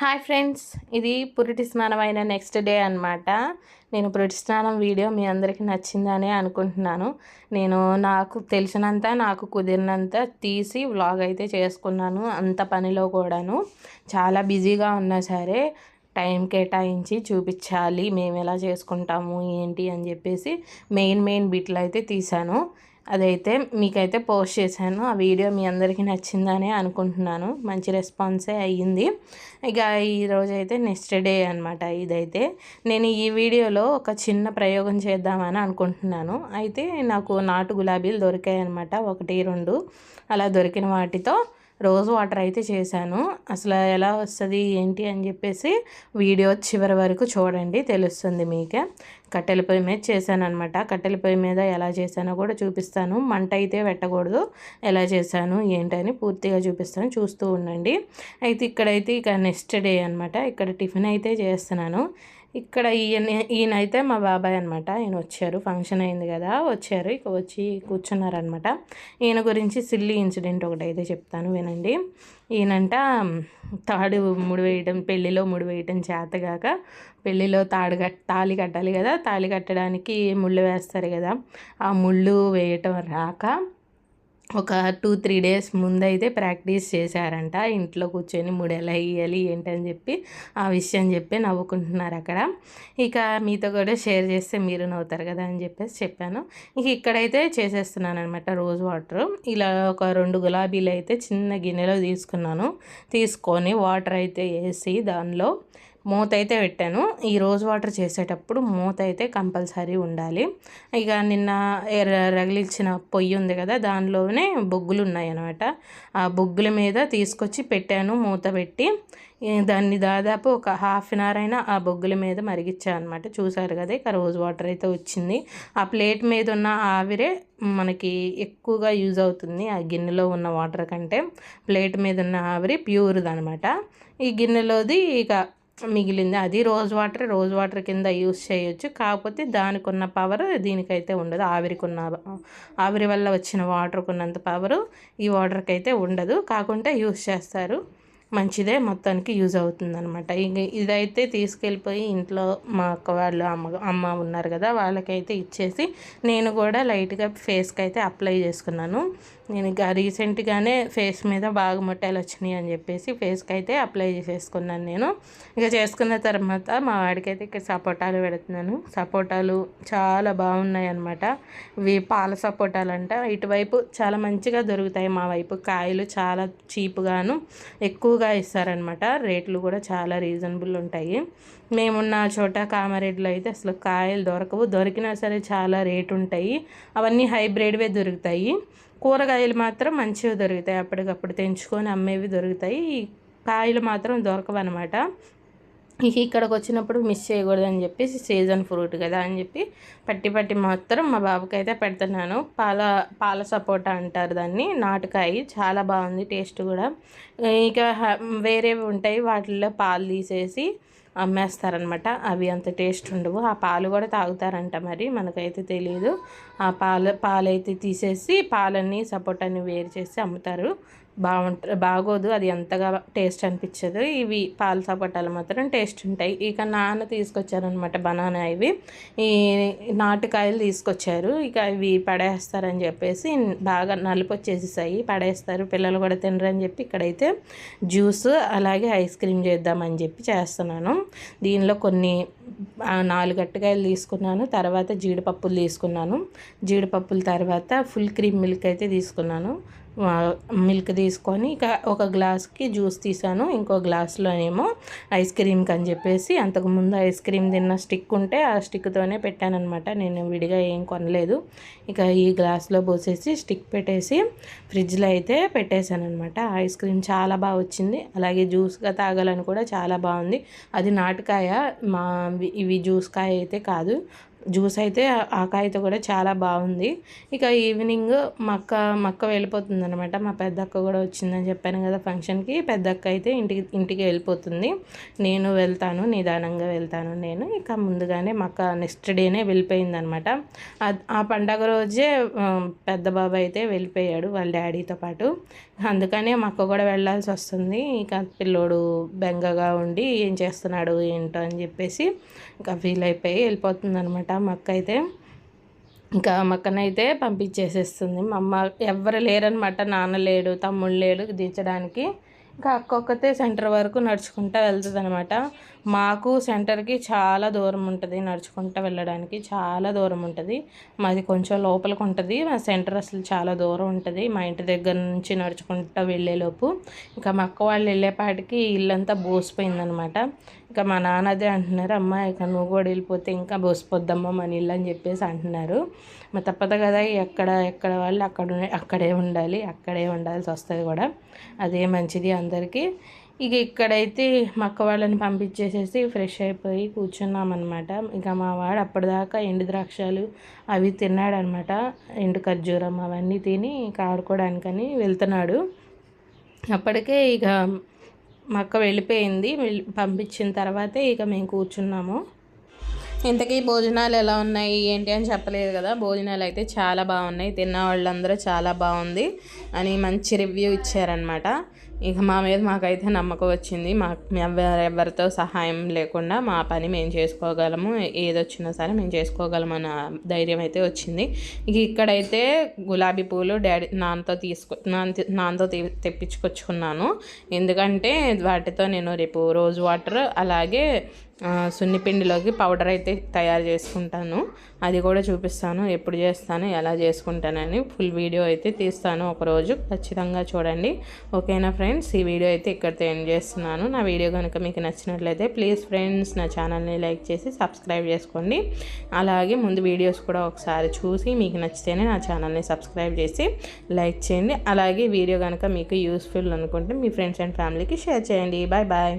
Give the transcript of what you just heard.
Hi friends ఇది పురిటి స్నానం అయిన నెక్స్ట్ డే అనమాట నేను పురిటి స్నానం వీడియో మీ అందరికీ నచ్చిందని అనుకుంటున్నాను. నేను నాకు తెలిసినంత నాకు కుదిరినంత తీసి వ్లాగ్ అయితే చేసుకున్నాను అంత పనిలో కూడాను. చాలా బిజీగా ఉన్నా సరే టైం కేటాయించి చూపించాలి మేము ఎలా చేసుకుంటాము ఏంటి అని చెప్పేసి మెయిన్ మెయిన్ బిట్లు అయితే తీసాను అదైతే మీకైతే పోస్ట్ చేశాను. ఆ వీడియో మీ అందరికీ నచ్చిందని అనుకుంటున్నాను. మంచి రెస్పాన్సే అయ్యింది. ఇక ఈరోజు అయితే నెక్స్ట్ డే అనమాట ఇదైతే. నేను ఈ వీడియోలో ఒక చిన్న ప్రయోగం చేద్దామని అనుకుంటున్నాను. అయితే నాకు నాటు గులాబీలు దొరికాయి అనమాట ఒకటి రెండు అలా దొరికిన వాటితో రోజ్ వాటర్ అయితే చేశాను. అసలు ఎలా వస్తుంది ఏంటి అని చెప్పేసి వీడియో చివరి వరకు చూడండి తెలుస్తుంది మీకే. కట్టెల పొయ్యి మీద చేశాను అనమాట కట్టెల పొయ్యి మీద ఎలా చేశానో కూడా చూపిస్తాను. మంట అయితే పెట్టకూడదు. ఎలా చేశాను ఏంటని పూర్తిగా చూపిస్తాను. చూస్తూ ఉండండి. అయితే ఇక్కడైతే ఇక నెక్స్ట్ డే అనమాట ఇక్కడ టిఫిన్ అయితే చేస్తున్నాను. ఇక్కడ ఈయన ఈయన అయితే మా బాబాయ్ అనమాట ఈయన వచ్చారు. ఫంక్షన్ అయింది కదా వచ్చారు. ఇక వచ్చి కూర్చున్నారనమాట ఈయన గురించి సిల్లీ ఇన్సిడెంట్ ఒకటి అయితే చెప్తాను వినండి. ఈయనంట తాడు ముడి వేయడం పెళ్ళిలో ముడివేయడం చేతగాక పెళ్ళిలో తాడు కట్ తాళి కట్టాలి కదా తాళి కట్టడానికి ముళ్ళు వేస్తారు కదా ఆ ముళ్ళు వేయటం రాక ఒక టూ త్రీ డేస్ ముందైతే ప్రాక్టీస్ చేశారంట. ఇంట్లో కూర్చొని మూడు ఎలా వేయాలి ఏంటని చెప్పి ఆ విషయం చెప్పి నవ్వుకుంటున్నారు అక్కడ. ఇక మీతో కూడా షేర్ చేస్తే మీరు నవ్వుతారు కదా అని చెప్పేసి చెప్పాను. ఇక ఇక్కడైతే చేసేస్తున్నాను అనమాట రోజ్ వాటర్. ఇలా ఒక రెండు గులాబీలు అయితే చిన్న గిన్నెలో తీసుకున్నాను. తీసుకొని వాటర్ అయితే వేసి దానిలో మూత అయితే పెట్టాను. ఈ రోజ్ వాటర్ చేసేటప్పుడు మూత అయితే కంపల్సరీ ఉండాలి. ఇక నిన్న రగిలించిన పొయ్యి ఉంది కదా దానిలోనే బొగ్గులు ఉన్నాయి అనమాట ఆ బొగ్గుల మీద తీసుకొచ్చి పెట్టాను మూత పెట్టి. దాన్ని దాదాపు ఒక హాఫ్ అన్ అవర్ అయినా ఆ బొగ్గుల మీద మరిగించాను అనమాట చూసారు కదా ఇక రోజ్ వాటర్ అయితే వచ్చింది. ఆ ప్లేట్ మీద ఉన్న ఆవిరే మనకి ఎక్కువగా యూజ్ అవుతుంది ఆ గిన్నెలో ఉన్న వాటర్ కంటే. ప్లేట్ మీద ఉన్న ఆవిరి ప్యూర్ది అనమాట ఈ గిన్నెలోది ఇక మిగిలింది. అది రోజ్ వాటర్ రోజ్ వాటర్ కింద యూస్ చేయొచ్చు. కాకపోతే దానికి ఉన్న పవర్ దీనికైతే ఉండదు. ఆవిరికి ఉన్న ఆవిరి వల్ల వచ్చిన వాటర్కున్నంత పవరు ఈ వాటర్కి అయితే ఉండదు. కాకుంటే యూస్ చేస్తారు. మంచిదే మొత్తానికి యూజ్ అవుతుంది అనమాట ఇంక ఇదైతే తీసుకెళ్ళిపోయి ఇంట్లో మా అక్క వాళ్ళు అమ్మ అమ్మ ఉన్నారు కదా వాళ్ళకైతే ఇచ్చేసి నేను కూడా లైట్గా ఫేస్కి అయితే అప్లై చేసుకున్నాను. నేను ఇక రీసెంట్గానే ఫేస్ మీద బాగా మొట్టాలు వచ్చినాయి అని చెప్పేసి ఫేస్కి అయితే అప్లై చేసేసుకున్నాను నేను. ఇక చేసుకున్న తర్వాత మా వాడికి అయితే ఇక్కడ సపోటాలు పెడుతున్నాను. సపోటాలు చాలా బాగున్నాయి అనమాట ఇవి పాల సపోటాలు అంట ఇటువైపు చాలా మంచిగా దొరుకుతాయి మా వైపు. కాయలు చాలా చీప్గాను ఎక్కువగా ఇస్తారనమాట. రేట్లు కూడా చాలా రీజనబుల్ ఉంటాయి. మేమున్న చోట కామారెడ్డిలో అయితే అసలు కాయలు దొరకవు. దొరికినా సరే చాలా రేటు ఉంటాయి. అవన్నీ హైబ్రిడ్వే దొరుకుతాయి. కూరగాయలు మాత్రం మంచిగా దొరుకుతాయి. అప్పటికప్పుడు తెంచుకొని అమ్మేవి దొరుకుతాయి. కాయలు మాత్రం దొరకవన్నమాట ఇక్కడికి వచ్చినప్పుడు మిస్ చేయకూడదని చెప్పేసి సీజన్ ఫ్రూట్ కదా అని చెప్పి పట్టి పట్టి మాత్రం మా బాబుకి అయితే పెడుతున్నాను. పాల పాల సపోటా అంటారు దాన్ని నాటుకాయ. చాలా బాగుంది టేస్ట్ కూడా. ఇక వేరేవి ఉంటాయి వాటిల్లో పాలు తీసేసి అమ్మేస్తారనమాట అవి అంత టేస్ట్ ఉండవు. ఆ పాలు కూడా తాగుతారంట మరి మనకైతే తెలియదు ఆ పాలు పాలైతే తీసేసి పాలన్నీ సపోటాన్ని వేరు చేసి అమ్ముతారు. బాగుంట బాగోదు. అది ఎంతగా టేస్ట్ అనిపించదు ఇవి పాల సపోటాలు మాత్రం టేస్ట్ ఉంటాయి. ఇక నాన్న తీసుకొచ్చారనమాట బనానా ఇవి. ఈ నాటుకాయలు తీసుకొచ్చారు. ఇక ఇవి పడేస్తారని చెప్పేసి బాగా నలుపు వచ్చేసేసాయి పడేస్తారు. పిల్లలు కూడా తినరని చెప్పి ఇక్కడైతే జ్యూస్ అలాగే ఐస్ క్రీమ్ చేద్దామని చెప్పి చేస్తున్నాను. దీనిలో కొన్ని నాలుగు అట్టకాయలు తీసుకున్నాను. తర్వాత జీడిపప్పులు తీసుకున్నాను. జీడిపప్పుల తర్వాత ఫుల్ క్రీమ్ మిల్క్ అయితే తీసుకున్నాను. మిల్క్ తీసుకొని ఇక ఒక గ్లాస్కి జ్యూస్ తీసాను. ఇంకో గ్లాస్లో ఏమో ఐస్ క్రీమ్కి అని చెప్పేసి అంతకుముందు ఐస్ క్రీమ్ తిన్న స్టిక్ ఉంటే ఆ స్టిక్తోనే పెట్టానమాట నేను విడిగా ఏం కొనలేదు. ఇక ఈ గ్లాస్లో పోసేసి స్టిక్ పెట్టేసి ఫ్రిడ్జ్లో అయితే పెట్టేశాను అనమాట ఐస్ క్రీమ్ చాలా బాగా వచ్చింది. అలాగే జ్యూస్గా తాగాలని కూడా చాలా బాగుంది. అది నాటుకాయ మా ఇవి జ్యూస్ కాయ అయితే కాదు. జ్యూస్ అయితే ఆ కూడా చాలా బాగుంది. ఇక ఈవినింగ్ మక్క మక్క వెళ్ళిపోతుంది అనమాట మా పెద్దక్క కూడా వచ్చిందని చెప్పాను కదా ఫంక్షన్కి. పెద్దక్క అయితే ఇంటికి ఇంటికి వెళ్ళిపోతుంది. నేను వెళ్తాను నిదానంగా వెళ్తాను. నేను ఇక ముందుగానే మక్క నెక్స్ట్ డేనే వెళ్ళిపోయింది అనమాట ఆ పండగ రోజే పెద్ద బాబాయ్ అయితే వెళ్ళిపోయాడు వాళ్ళ డాడీతో పాటు. అందుకనే మా అక్క కూడా వెళ్ళాల్సి వస్తుంది. ఇక పిల్లోడు బెంగగా ఉండి ఏం చేస్తున్నాడు ఏంటో అని చెప్పేసి ఇంకా ఫీల్ అయిపోయి వెళ్ళిపోతుంది అనమాట మా అక్క అయితే. ఇంకా మక్కనైతే పంపించేసేస్తుంది. మా అమ్మ ఎవ్వరు లేరనమాట నాన్న లేడు తమ్ముడు లేడు దించడానికి ఇంకా అక్కొక్కతే సెంటర్ వరకు నడుచుకుంటూ వెళ్తుంది అనమాట మాకు సెంటర్కి చాలా దూరం ఉంటుంది నడుచుకుంటూ వెళ్ళడానికి చాలా దూరం ఉంటుంది. మాది కొంచెం లోపలికి ఉంటుంది మా సెంటర్ అసలు చాలా దూరం ఉంటుంది. మా ఇంటి దగ్గర నుంచి నడుచుకుంటూ వెళ్ళేలోపు ఇంకా మా అక్క వాళ్ళు వెళ్ళేపాటికి ఇల్లంతా బోసిపోయిందనమాట ఇంకా మా నాన్న అదే అంటున్నారు అమ్మ ఇక నువ్వు కూడా వెళ్ళిపోతే ఇంకా బోసిపోద్దమ్మ మన ఇల్లు అని చెప్పేసి అంటున్నారు. మరి తప్పదు కదా ఎక్కడ ఎక్కడ వాళ్ళు అక్కడ అక్కడే ఉండాలి అక్కడే ఉండాల్సి వస్తుంది కూడా. అదే మంచిది అందరికీ. ఇక ఇక్కడైతే మా అక్క వాళ్ళని పంపించేసేసి ఫ్రెష్ అయిపోయి కూర్చున్నామన్నమాట. ఇక మా వాడు అప్పటిదాకా ఎండు ద్రాక్షాలు అవి తిన్నాడనమాట ఎండు ఖర్జూరం అవన్నీ తిని ఇక ఆడుకోవడానికని వెళ్తున్నాడు. అప్పటికే ఇక మా అక్క వెళ్ళిపోయింది. పంపించిన తర్వాతే ఇక మేము కూర్చున్నాము. ఇంతకీ భోజనాలు ఎలా ఉన్నాయి? ఏంటి అని చెప్పలేదు కదా. భోజనాలు అయితే చాలా బాగున్నాయి. తిన్న వాళ్ళందరూ చాలా బాగుంది అని మంచి రివ్యూ ఇచ్చారనమాట ఇక మా మీద మాకైతే నమ్మకం వచ్చింది. మా ఎవరితో సహాయం లేకుండా మా పని మేము చేసుకోగలము. ఏదొచ్చినా సరే మేము చేసుకోగలము అన్న ధైర్యం అయితే వచ్చింది. ఇక ఇక్కడైతే గులాబీ పూలు డాడీ నాన్నతో తీసుకో నాన్నతో తెప్పించుకొచ్చుకున్నాను. ఎందుకంటే వాటితో నేను రేపు రోజ్ వాటర్ అలాగే సున్నిపిండిలోకి పౌడర్ అయితే తయారు చేసుకుంటాను. అది కూడా చూపిస్తాను. ఎప్పుడు చేస్తాను ఎలా చేసుకుంటానని ఫుల్ వీడియో అయితే తీస్తాను. ఒకరోజు ఖచ్చితంగా చూడండి. ఓకేనా ఫ్రెండ్స్ ఈ వీడియో అయితే ఇక్కడితో ఎండ్ చేస్తున్నాను. నా వీడియో కనుక మీకు నచ్చినట్లయితే ప్లీజ్ ఫ్రెండ్స్ నా ఛానల్ని లైక్ చేసి సబ్స్క్రైబ్ చేసుకోండి. అలాగే ముందు వీడియోస్ కూడా ఒకసారి చూసి మీకు నచ్చితేనే నా ఛానల్ని సబ్స్క్రైబ్ చేసి లైక్ చేయండి. అలాగే వీడియో కనుక మీకు యూస్ఫుల్ అనుకుంటే మీ ఫ్రెండ్స్ అండ్ ఫ్యామిలీకి షేర్ చేయండి. Bye bye.